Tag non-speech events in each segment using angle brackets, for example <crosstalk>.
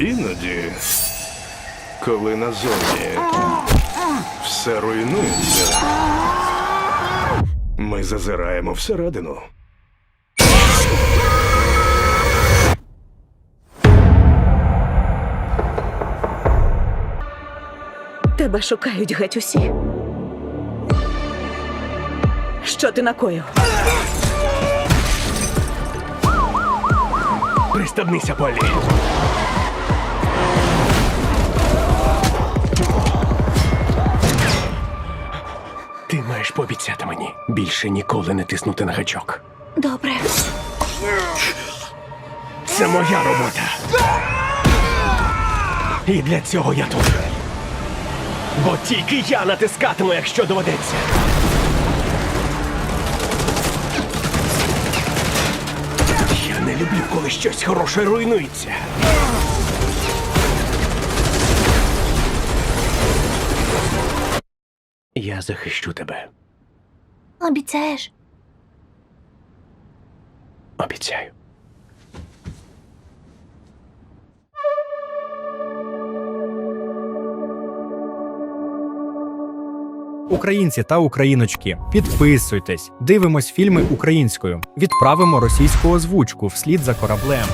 Іноді, коли назовні все руйнується, ми зазираємо всередину. Тебе шукають геть усі. Що ти накоїв? Пристебнися, Полі. Маєш пообіцяти мені більше ніколи не тиснути на гачок. Добре. Це моя робота. І для цього я тут. Бо тільки я натискатиму, якщо доведеться. Я не люблю, коли щось хороше руйнується. Я захищу тебе. Обіцяєш? Обіцяю. Українці та україночки, підписуйтесь, дивимось фільми українською, відправимо російську озвучку вслід за кораблем.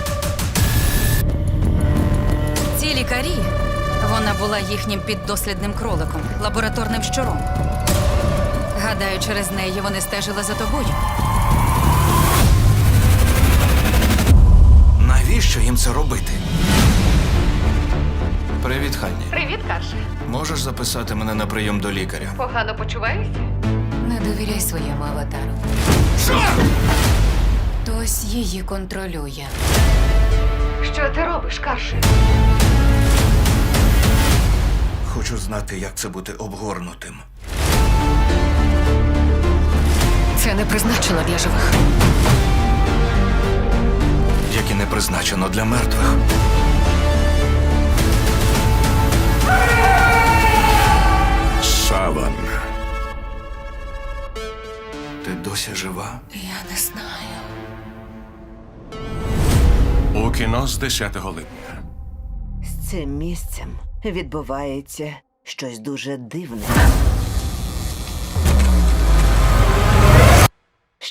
Ці лікарі, вона була їхнім піддослідним кроликом, лабораторним щуром. Гадаю, через неї вони стежили за тобою. Навіщо їм це робити? Привіт, Ханні. Привіт, Карше. Можеш записати мене на прийом до лікаря? Погано почуваєшся? Не довіряй своєму аватару. Хтось її контролює. Що ти робиш, Карше? Хочу знати, як це бути обгорнутим. Це не призначено для живих. Як і не призначено для мертвих. Саван. Ти досі жива? Я не знаю. У кіно з 10 липня. З цим місцем відбувається щось дуже дивне.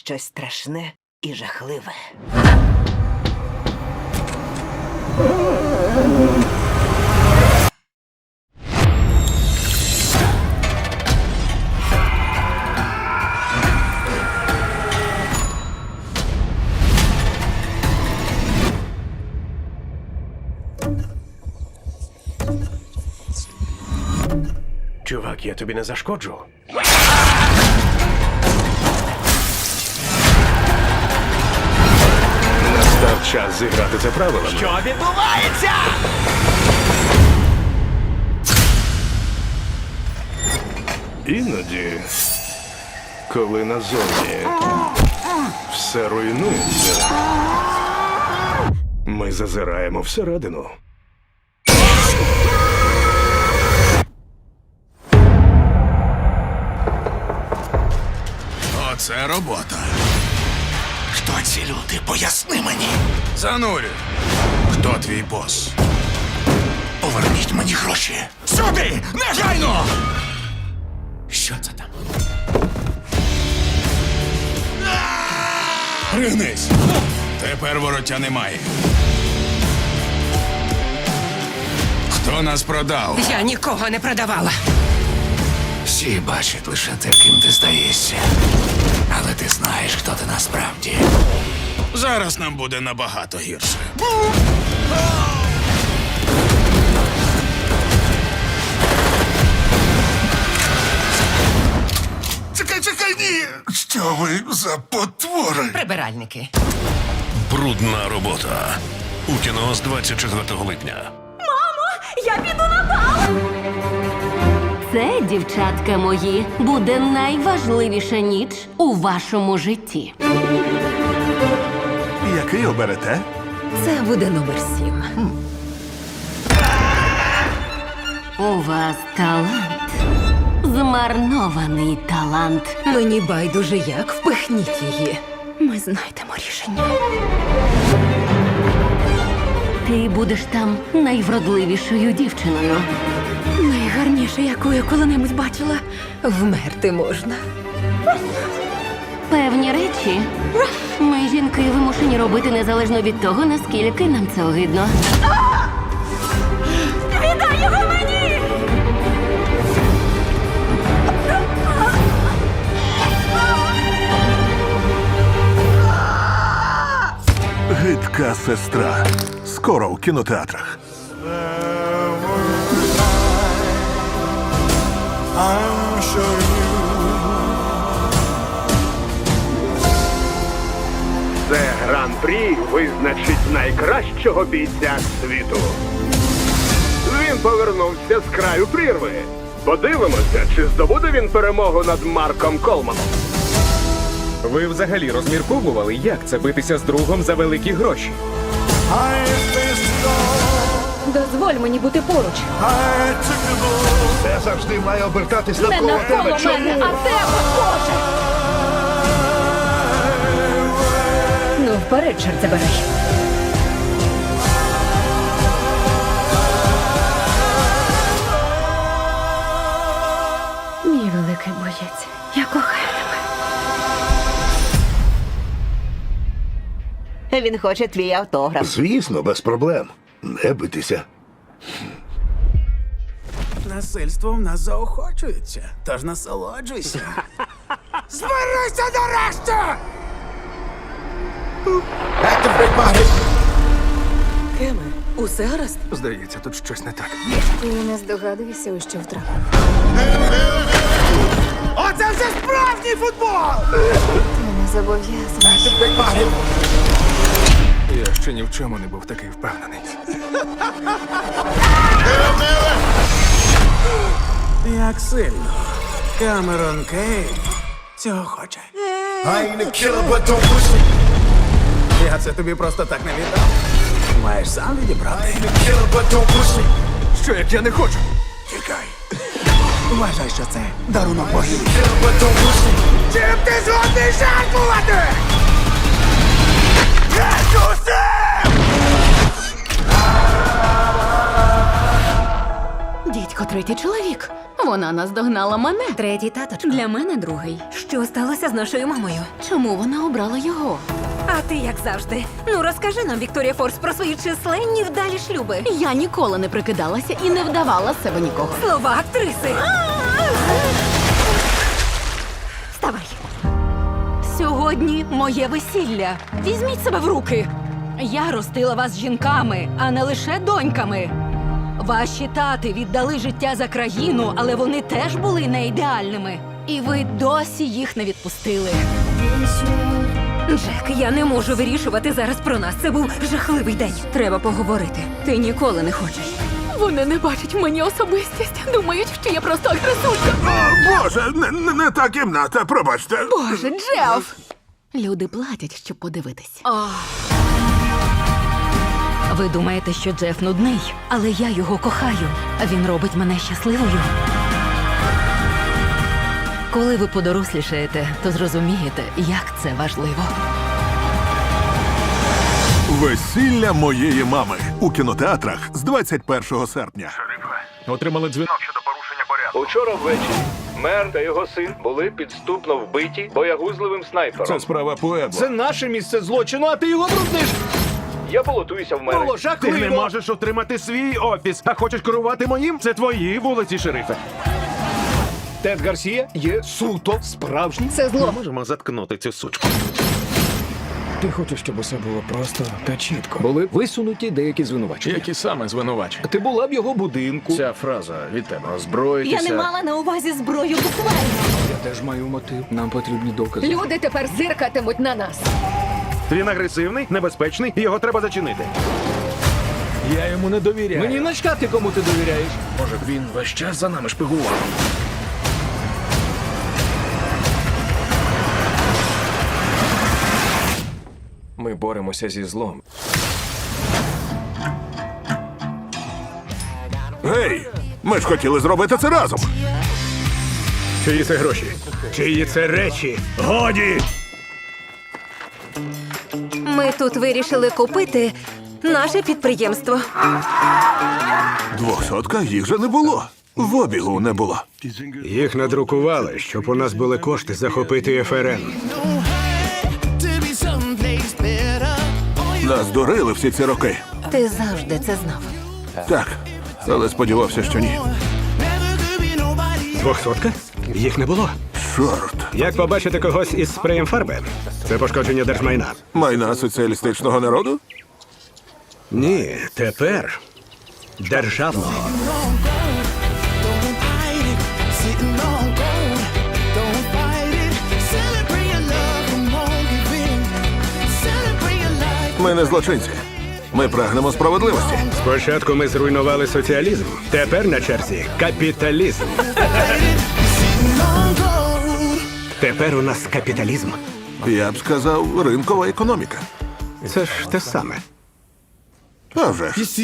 Щось страшне і жахливе. Чувак, я тобі не зашкоджу. Час зіграти за правилами. Що відбувається? Іноді, коли назовні все руйнується, ми зазираємо всередину. Оце робота. Хто ці люди? Поясни мені. Занурю. Хто твій бос? Поверніть мені гроші. Сюди! Негайно! Що це там? Пригнись! Тепер вороття немає. Хто нас продав? Я нікого не продавала. Всі бачать лише те, ким ти здаєшся. Але ти знаєш, хто ти насправді. Зараз нам буде набагато гірше. Чекай, чекай, ні! Що ви за потвори? Прибиральники. Брудна робота. У кіно з 24 липня. Це, дівчатка мої, буде найважливіша ніч у вашому житті. Який оберете? Це буде номер сім. У вас талант. Змарнований талант. Мені байдуже як впихніть її. Ми знайдемо рішення. ти будеш там найвродливішою дівчиною. Найгарніше, яку я коли-небудь бачила. Вмерти можна. Певні речі ми, жінки, вимушені робити незалежно від того, наскільки нам це огидно. Віддай його мені! Гидка сестра. Скоро у кінотеатрах. Це гран-прі визначить найкращого бійця світу. Він повернувся з краю прірви. Подивимося, чи здобуде він перемогу над Марком Колманом. Ви взагалі розмірковували, як це битися з другом за великі гроші? Дозволь мені бути поруч. Все завжди має обертатись Не навколо мене, а тебе, Боже! Ну, вперед, чорт забирай. Мій великий боєць, я кохаю тебе. Він хоче твій автограф. Звісно, без проблем. Не битися. Насильство в нас заохочується, тож насолоджуйся. <laughs> Зберися нарешті! Кеме, усе гаразд? Здається, тут щось не так. Ти не здогадуєшся, у що втрапив. Оце вже справжній футбол! Не зобов'язаний. Я ще ні в чому не був такий впевнений. Як сильно Камерон Кей цього хоче. Я це тобі просто так не віддав. Маєш сам відібрати. Що як я не хочу? Чекай. Вважай, що це дарунок богів. Чим ти згодний жертвувати? Дідько, третій чоловік. Вона наздогнала мене. Третій таточко. Для мене другий. Що сталося з нашою мамою? Чому вона обрала його? А ти як завжди? Ну розкажи нам, Вікторія Форс, про свої численні вдалі шлюби. Я ніколи не прикидалася і не вдавала з себе нікого. Слова актриси. Вставай. Сьогодні моє весілля. Візьміть себе в руки. Я ростила вас жінками, а не лише доньками. Ваші тати віддали життя за країну, але вони теж були не ідеальними. І ви досі їх не відпустили. Джек, я не можу вирішувати зараз про нас. Це був жахливий день. Треба поговорити. Ти ніколи не хочеш. Вони не бачать мені особистість. Думають, що я просто агресулька. Боже, не, не, не та кімната, пробачте. Боже, Джеф! Люди платять, щоб подивитись. Ви думаєте, що Джеф нудний, але я його кохаю. Він робить мене щасливою. Коли ви подорослішаєте, то зрозумієте, як це важливо. Весілля моєї мами у кінотеатрах з 21 серпня. Отримали дзвінок щодо порушення порядку. Учора ввечері мер та його син були підступно вбиті боягузливим снайпером. справа поеба. Це наше місце злочину, а ти його брудниш. Я балотуюся в мери. Було жахливо. Не можеш отримати свій офіс, а хочеш керувати моїм? Це твої вулиці, шерифе. Тед Гарсія є суто справжній. Це зло. Можемо заткнути цю сучку. Ти хочеш, щоб усе було просто та чітко. Були висунуті деякі звинувачення. Які саме звинувачення? Ти була в його будинку. Ця фраза від тебе озброїтися. Я не мала на увазі зброю буквально. Я теж маю мотив. Нам потрібні докази. Люди тепер зиркатимуть на нас. Він агресивний, небезпечний, і його треба зачинити. Я йому не довіряю. Мені начкати, кому ти довіряєш. Може, він весь час за нами шпигував. Ми боремося зі злом. Гей, ми ж хотіли зробити це разом. Чиї це гроші? Чиї це речі? Годі! Ми тут вирішили купити Наше підприємство. Двохсотка їх же не було. В обігу не було. Їх надрукували, щоб у нас були кошти захопити ФРН. Нас дурили всі ці роки. Ти завжди це знав. Так, але сподівався, що ні. Двохсотка? Їх не було. Чорт. Як побачити когось із спреєм фарби? Це пошкодження держмайна. Майна соціалістичного народу? Ні, тепер державного. Ми не злочинці. Ми прагнемо справедливості. Спочатку ми зруйнували соціалізм. Тепер на черзі капіталізм. <laughs> Тепер у нас капіталізм. Я б сказав, ринкова економіка. Це ж те саме. А вже ж.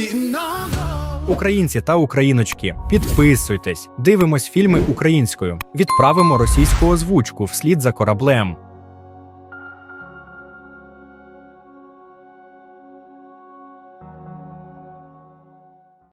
Українці та україночки, підписуйтесь, дивимось фільми українською, відправимо російську озвучку вслід за кораблем.